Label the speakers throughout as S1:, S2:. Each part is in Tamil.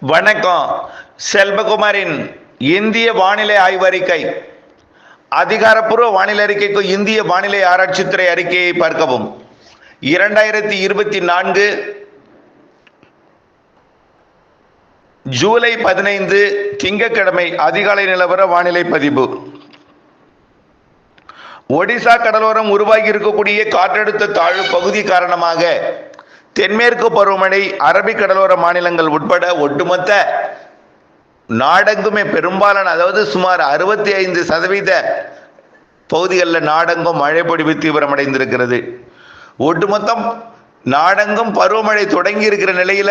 S1: வணக்கம். செல்வகுமாரின் இந்திய வானிலை ஆய்வறிக்கை. அதிகாரப்பூர்வ வானிலை அறிக்கைக்கு இந்திய வானிலை ஆராய்ச்சித்துறை அறிக்கையை பார்க்கவும். இரண்டாயிரத்தி இருபத்தி நான்கு ஜூலை பதினைந்து திங்கட்கிழமை அதிகாலை நிலவர வானிலை பதிவு. ஒடிசா கடலோரம் உருவாகி இருக்கக்கூடிய காற்றழுத்த தாழ்வு பகுதி காரணமாக தென்மேற்கு பருவமழை அரபிக் கடலோர மாநிலங்கள் உட்பட ஒட்டுமொத்த நாடெங்குமே பெரும்பாலான அதாவது சுமார் அறுபத்தி ஐந்து சதவீத பகுதிகளில் நாடெங்கும் மழை பொழிவு தீவிரமடைந்திருக்கிறது. ஒட்டுமொத்தம் நாடெங்கும் பருவமழை தொடங்கி இருக்கிற நிலையில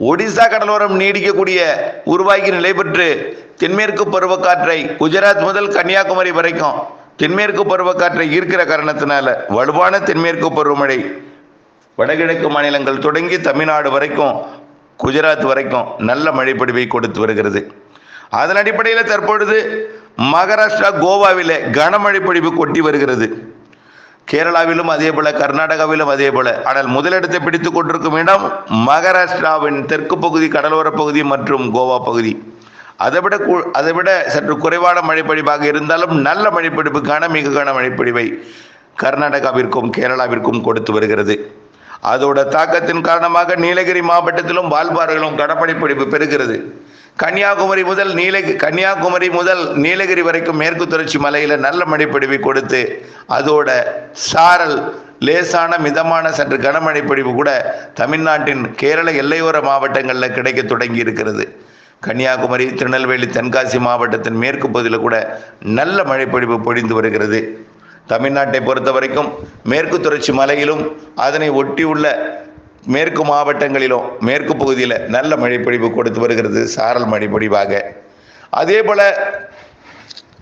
S1: ஒடிசா கடலோரம் நீடிக்கக்கூடிய உருவாகி நிலை பெற்று தென்மேற்கு பருவக்காற்றை குஜராத் முதல் கன்னியாகுமரி வரைக்கும் தென்மேற்கு பருவக்காற்றை ஈர்க்கிற காரணத்தினால வலுவான தென்மேற்கு பருவமழை வடகிழக்கு மாநிலங்கள் தொடங்கி தமிழ்நாடு வரைக்கும் குஜராத் வரைக்கும் நல்ல மழைப்பொழிவை கொடுத்து வருகிறது. அதன் அடிப்படையில் தற்பொழுது மகாராஷ்டிரா கோவாவிலே கனமழை பொழிவு கொட்டி வருகிறது. கேரளாவிலும் அதே போல கர்நாடகாவிலும் அதே போல. ஆனால் முதலிடத்தை பிடித்துக் கொண்டிருக்கும் இடம் மகாராஷ்டிராவின் தெற்கு பகுதி கடலோர பகுதி மற்றும் கோவா பகுதி. அதைவிட அதை அதைவிட சற்று குறைவான மழைப்பொழிவாக இருந்தாலும் நல்ல மழைப்பொழிவுக்கான மிக கன மழைப்பொழிவை கர்நாடகாவிற்கும் கேரளாவிற்கும் கொடுத்து வருகிறது. அதோட தாக்கத்தின் காரணமாக நீலகிரி மாவட்டத்திலும் வால்பாறைகளும் கனமழை பொழிவு பெறுகிறது கன்னியாகுமரி முதல் நீலகி கன்னியாகுமரி முதல் நீலகிரி வரைக்கும் மேற்கு தொடர்ச்சி மலையில் நல்ல மழைப்பொழிவை கொடுத்து அதோட சாரல் லேசான மிதமான சற்று கனமழை பொழிவு கூட தமிழ்நாட்டின் கேரள எல்லையோர மாவட்டங்களில் கிடைக்க தொடங்கி இருக்கிறது கன்னியாகுமரி திருநெல்வேலி தென்காசி மாவட்டத்தின் மேற்கு பகுதியில் கூட நல்ல மழைப்பொழிவு பொழிந்து வருகிறது. தமிழ்நாட்டை பொறுத்த வரைக்கும் மேற்கு தொடர்ச்சி மலையிலும் அதனை ஒட்டியுள்ள மேற்கு மாவட்டங்களிலும் மேற்கு பகுதியில் நல்ல மழைப்பொழிவு கொடுத்து வருகிறது சாரல் மழைப்பொழிவாக. அதே போல்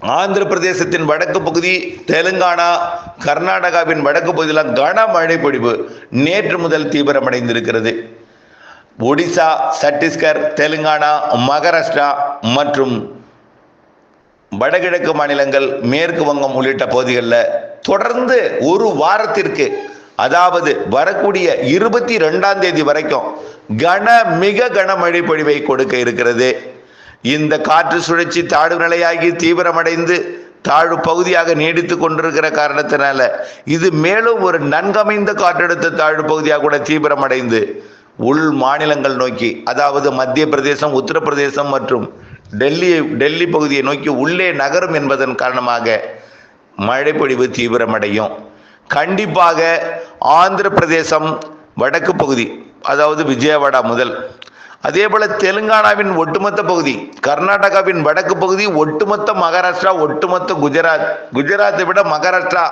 S1: ஆந்திர பிரதேசத்தின் வடக்கு பகுதி தெலுங்கானா கர்நாடகாவின் வடக்கு பகுதியில் கனமழை பொழிவு நேற்று முதல் தீவிரமடைந்திருக்கிறது. ஒடிசா சத்தீஸ்கர் தெலுங்கானா மகாராஷ்டிரா மற்றும் வடகிழக்கு மாநிலங்கள் மேற்கு வங்கம் உள்ளிட்ட பகுதிகளில் தொடர்ந்து ஒரு வாரத்திற்கு அதாவது வரக்கூடிய இருபத்தி ரெண்டாம் தேதி வரைக்கும் கன மிக கனமழை பொழிவை கொடுக்க இருக்கிறது. இந்த காற்று சுழற்சி தாழ்வு நிலையாகி தீவிரமடைந்து தாழ்வு பகுதியாக நீடித்து கொண்டிருக்கிற காரணத்தினால இது மேலும் ஒரு நன்கமைந்த காற்றழுத்த தாழ்வு பகுதியாக கூட தீவிரமடைந்து உள் மாநிலங்கள் நோக்கி அதாவது மத்திய பிரதேசம் உத்தரப்பிரதேசம் மற்றும் டெல்லி டெல்லி பகுதியை நோக்கி உள்ளே நகரும் என்பதன் காரணமாக மழைப்பொழிவு தீவிரமடையும். கண்டிப்பாக ஆந்திர பிரதேசம் வடக்கு பகுதி அதாவது விஜயவாடா முதல் அதே போல தெலுங்கானாவின் ஒட்டுமொத்த பகுதி கர்நாடகாவின் வடக்கு பகுதி ஒட்டுமொத்த மகாராஷ்டிரா ஒட்டுமொத்த குஜராத் குஜராத்தை விட மகாராஷ்டிரா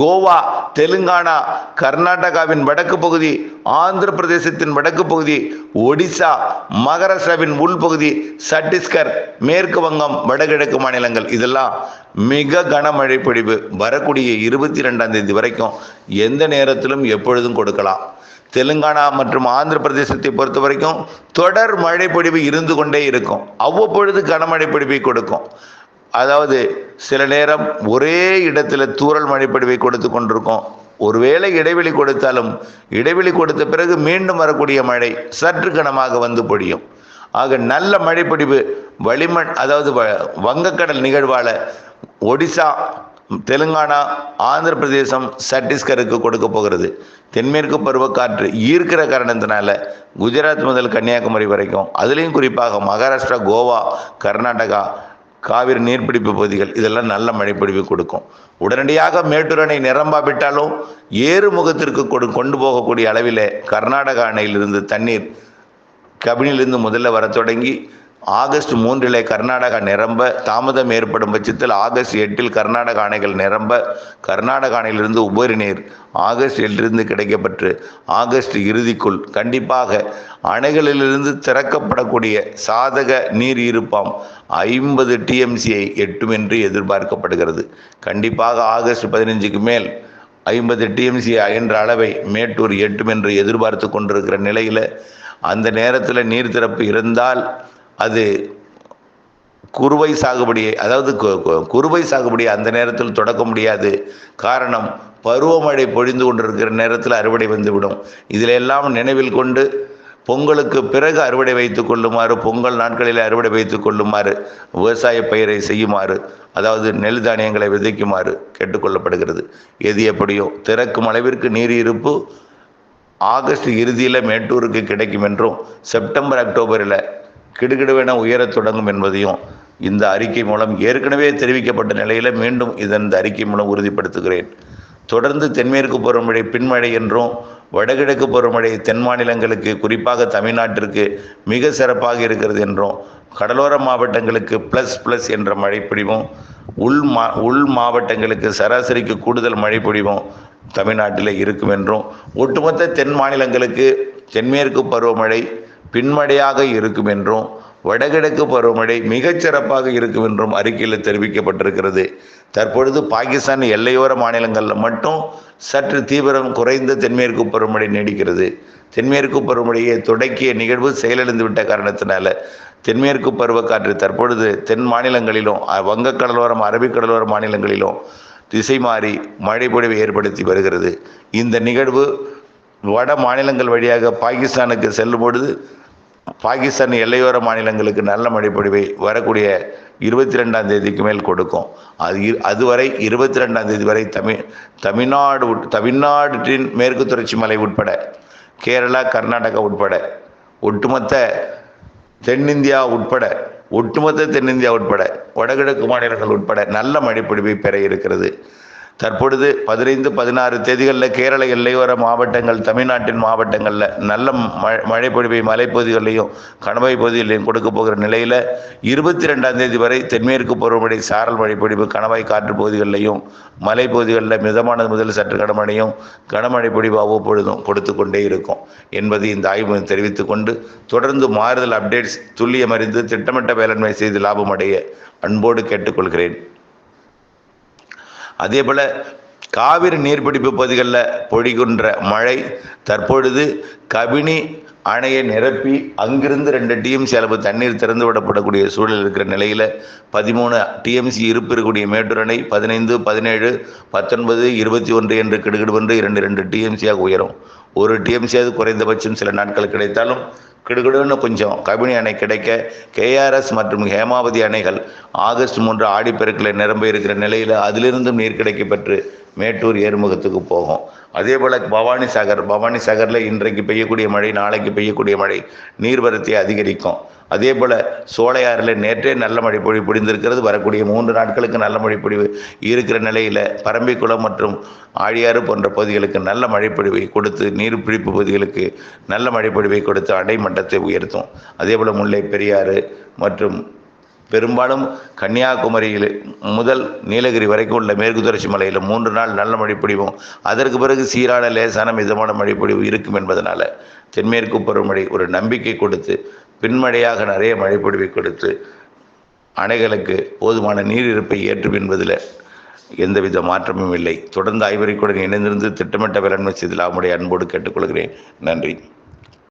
S1: கோவா தெலுங்கானா கர்நாடகாவின் வடக்கு பகுதி ஆந்திர பிரதேசத்தின் வடக்கு பகுதி ஒடிசா மகாராஷ்டிராவின் உள்பகுதி சத்தீஸ்கர் மேற்கு வங்கம் வடகிழக்கு மாநிலங்கள். இதெல்லாம் மிக கனமழை பொழிவு வரக்கூடிய இருபத்தி ரெண்டாம் தேதி வரைக்கும் எந்த நேரத்திலும் எப்பொழுதும் கொடுக்கலாம். தெலுங்கானா மற்றும் ஆந்திர பிரதேசத்தை பொறுத்த வரைக்கும் தொடர் மழை பொழிவு இருந்து கொண்டே இருக்கும். அவ்வப்பொழுது கனமழை பொழிவை கொடுக்கும். அதாவது சில நேரம் ஒரே இடத்துல தூறல் மழைப்பொழிவை கொடுத்து கொண்டிருக்கும். ஒருவேளை இடைவெளி கொடுத்தாலும் இடைவெளி கொடுத்த பிறகு மீண்டும் வரக்கூடிய மழை சற்று கனமாக வந்து பொழியும். ஆக நல்ல மழைப்பொழிவு வளிமண் அதாவது வ- வங்கக்கடல் நிகழ்வால் ஒடிசா தெலுங்கானா ஆந்திர பிரதேசம் சத்தீஸ்கருக்கு கொடுக்க போகிறது. தென்மேற்கு பருவக்காற்று ஈர்க்கிற காரணத்தினால குஜராத் முதல் கன்னியாகுமரி வரைக்கும் அதுலேயும் குறிப்பாக மகாராஷ்டிரா கோவா கர்நாடகா காவிரி நீர்பிடிப்பு பகுதிகள் இதெல்லாம் நல்ல மழைப்பிடிப்பு கொடுக்கும். உடனடியாக மேட்டூர் அணை நிரம்பாவிட்டாலும் ஏறுமுகத்திற்கு கொடு கொண்டு போகக்கூடிய அளவில் கர்நாடகா அணையிலிருந்து தண்ணீர் கபினிலிருந்து முதல்ல வர தொடங்கி ஆகஸ்ட் மூன்றிலே கர்நாடகா நிரம்ப தாமதம் ஏற்படும் பட்சத்தில் ஆகஸ்ட் எட்டில் கர்நாடக அணைகள் நிரம்ப கர்நாடக அணையிலிருந்து உபரி நீர் ஆகஸ்ட் எட்டிலிருந்து கிடைக்கப்பட்டு ஆகஸ்ட் இறுதிக்குள் கண்டிப்பாக அணைகளிலிருந்து திறக்கப்படக்கூடிய சாதக நீர் இருப்பாம். ஐம்பது டிஎம்சியை எட்டும் என்று எதிர்பார்க்கப்படுகிறது. கண்டிப்பாக ஆகஸ்ட் பதினஞ்சுக்கு மேல் ஐம்பது டிஎம்சி என்ற அளவை மேட்டூர் எட்டும் என்று எதிர்பார்த்து கொண்டிருக்கிற நிலையில் அந்த நேரத்தில் நீர் திறப்பு இருந்தால் அது குறுவை சாகுபடியை அதாவது கு- குறுவை சாகுபடியை அந்த நேரத்தில் தொடக்க முடியாது. காரணம் பருவமழை பொழிந்து கொண்டிருக்கிற நேரத்தில் அறுவடை வந்துவிடும். இதில் எல்லாம் நினைவில் கொண்டு பொங்கலுக்கு பிறகு அறுவடை வைத்துக் கொள்ளுமாறு பொங்கல் நாட்களில் அறுவடை வைத்துக் கொள்ளுமாறு விவசாய பயிரை செய்யுமாறு அதாவது நெல் தானியங்களை விதைக்குமாறு கேட்டுக்கொள்ளப்படுகிறது. எது எப்படியோ திறக்கும் அளவிற்கு நீர் இருப்பு ஆகஸ்ட் இறுதியில் மேட்டூருக்கு கிடைக்கும் என்றும் செப்டம்பர் அக்டோபரில் கிடுகிடுவென உயரத் தொடங்கும் என்பதையும் இந்த அறிக்கை மூலம் ஏற்கனவே தெரிவிக்கப்பட்ட நிலையில் மீண்டும் இதன் இந்த அறிக்கை மூலம் உறுதிப்படுத்துகிறேன். தொடர்ந்து தென்மேற்கு பருவமழை பின்மழை என்றும் வடகிழக்கு பருவமழை தென் மாநிலங்களுக்கு குறிப்பாக தமிழ்நாட்டிற்கு மிக சிறப்பாக இருக்கிறது என்றும் கடலோர மாவட்டங்களுக்கு ப்ளஸ் ப்ளஸ் என்ற மழை பிடிவும் உள் மா உள் மாவட்டங்களுக்கு சராசரிக்கு கூடுதல் மழை பொழிவும் தமிழ்நாட்டில் இருக்கும் என்றும் ஒட்டுமொத்த தென் மாநிலங்களுக்கு தென்மேற்கு பருவமழை பின்மடையாக இருக்கும் என்றும் வடகிழக்கு பருவமழை மிகச்சிறப்பாக இருக்கும் என்றும் அறிக்கையில் தெரிவிக்கப்பட்டிருக்கிறது. தற்பொழுது பாகிஸ்தான் எல்லையோர மாநிலங்களில் மட்டும் சற்று தீவிரம் குறைந்த தென்மேற்கு பருவமழை நீடிக்கிறது. தென்மேற்கு பருவமழையை தொடக்கிய நிகழ்வு செயலிழந்து விட்ட காரணத்தினால தென்மேற்கு பருவக்காற்று தற்பொழுது தென் மாநிலங்களிலும் வங்கக்கடலோரம் அரபிக்கடலோர மாநிலங்களிலும் திசை மாறி மழை பொழிவை ஏற்படுத்தி வருகிறது. இந்த நிகழ்வு வட மாநிலங்கள் வழியாக பாகிஸ்தானுக்கு செல்லும் பொழுது பாகிஸ்தான் எல்லையோர மாநிலங்களுக்கு நல்ல மழைப்பொழிவை வரக்கூடிய இருபத்தி ரெண்டாம் தேதிக்கு மேல் கொடுக்கும். அது அதுவரை இருபத்தி ரெண்டாம் தேதி வரை தமிழ் தமிழ்நாடு உட்- தமிழ்நாட்டின் மேற்கு தொடர்ச்சி மலை உட்பட கேரளா கர்நாடகா உட்பட ஒட்டுமொத்த தென்னிந்தியா உட்பட ஒட்டுமொத்த தென்னிந்தியா உட்பட வடகிழக்கு மாநிலங்கள் உட்பட நல்ல மழைப்பொழிவை பெற இருக்கிறது. தற்பொழுது பதினைந்து பதினாறு தேதிகளில் கேரள எல்லையோர மாவட்டங்கள் தமிழ்நாட்டின் மாவட்டங்களில் நல்ல மழை மழைப்பொழிவை மலைப்பகுதிகளிலையும் கணவாய் பகுதிகளிலையும் கொடுக்க போகிற நிலையில் இருபத்தி ரெண்டாம் தேதி வரை தென்மேற்கு பருவமழை சாரல் மழைப்பொழிவு கணவாய் காற்று பகுதிகளிலையும் மலைப்பகுதிகளில் மிதமானது முதல் சற்று கனமழையும் கனமழை பொழிவு அவ்வப்பொழுதும் கொடுத்து கொண்டே இருக்கும் என்பதை இந்த ஆய்வு தெரிவித்துக் கொண்டு தொடர்ந்து மாறுதல் அப்டேட்ஸ் துல்லியமறிந்து திட்டமிட்ட வேளாண்மை செய்து லாபம் அடைய அன்போடு கேட்டுக்கொள்கிறேன். அதே போல் காவிரி நீர்பிடிப்பு பகுதிகளில் பொழிகின்ற மழை தற்பொழுது கபினி அணையை நிரப்பி அங்கிருந்து ரெண்டு டிஎம்சி அளவு தண்ணீர் திறந்து விடப்படக்கூடிய சூழல் இருக்கிற நிலையில் பதிமூணு டிஎம்சி இருப்பு இருக்கக்கூடிய மேட்டூர் அணை பதினைந்து பதினேழு பத்தொன்பது இருபத்தி ஒன்று என்று கிடுகிடுவென்று இரண்டு ரெண்டு டிஎம்சியாக உயரும். ஒரு டிஎம்சியாவது குறைந்தபட்சம் சில நாட்கள் கிடைத்தாலும் கிடுகிடுன்னு கொஞ்சம். கபினி அணை கிடைக்க கேஆர்எஸ் மற்றும் ஹேமாவதி அணைகள் ஆகஸ்ட் மூன்று ஆடிப்பெருக்கில் நிரம்ப இருக்கிற நிலையில் அதிலிருந்தும் நீர் கிடைக்கப்பெற்று மேட்டூர் ஏறுமுகத்துக்கு போகும். அதே போல் பவானி சாகர் பவானி சாகரில் இன்றைக்கு பெய்யக்கூடிய மழை நாளைக்கு பெய்யக்கூடிய மழை நீர்வரத்தை அதிகரிக்கும். அதே போல் சோழையாறில் நேற்றே நல்ல மழை பொழிவு பொழிந்திருக்கிறது வரக்கூடிய மூன்று நாட்களுக்கு நல்ல மழை பொழிவு இருக்கிற நிலையில் பரம்பிக்குளம் மற்றும் ஆழியாறு போன்ற பகுதிகளுக்கு நல்ல மழைப்பொழிவை கொடுத்து நீர்பிடிப்பு பகுதிகளுக்கு நல்ல மழைப்பொழிவை கொடுத்து அடைமட்டத்தை உயர்த்தும். அதே போல் முல்லை பெரியாறு மற்றும் பெரும்பாலும் கன்னியாகுமரியில் முதல் நீலகிரி வரைக்கும் உள்ள மேற்கு தொடர்ச்சி மலையில் மூன்று நாள் நல்ல மழை பொழிவும் அதற்கு பிறகு சீரான லேசான மிதமான மழை பொழிவு இருக்கும் என்பதனால் தென்மேற்கு பருவமழை ஒரு நம்பிக்கை கொடுத்து பின்மழையாக நிறைய மழை பொழிவை கொடுத்து அணைகளுக்கு போதுமான நீர் இருப்பை ஏற்றும் என்பதில் எந்தவித மாற்றமும் இல்லை. தொடர்ந்து ஆய்வறிக்கையுடன் இணைந்திருந்து திட்டமிட்ட வேளாண்மை செய்தில் அவனுடைய அன்போடு கேட்டுக்கொள்கிறேன். நன்றி.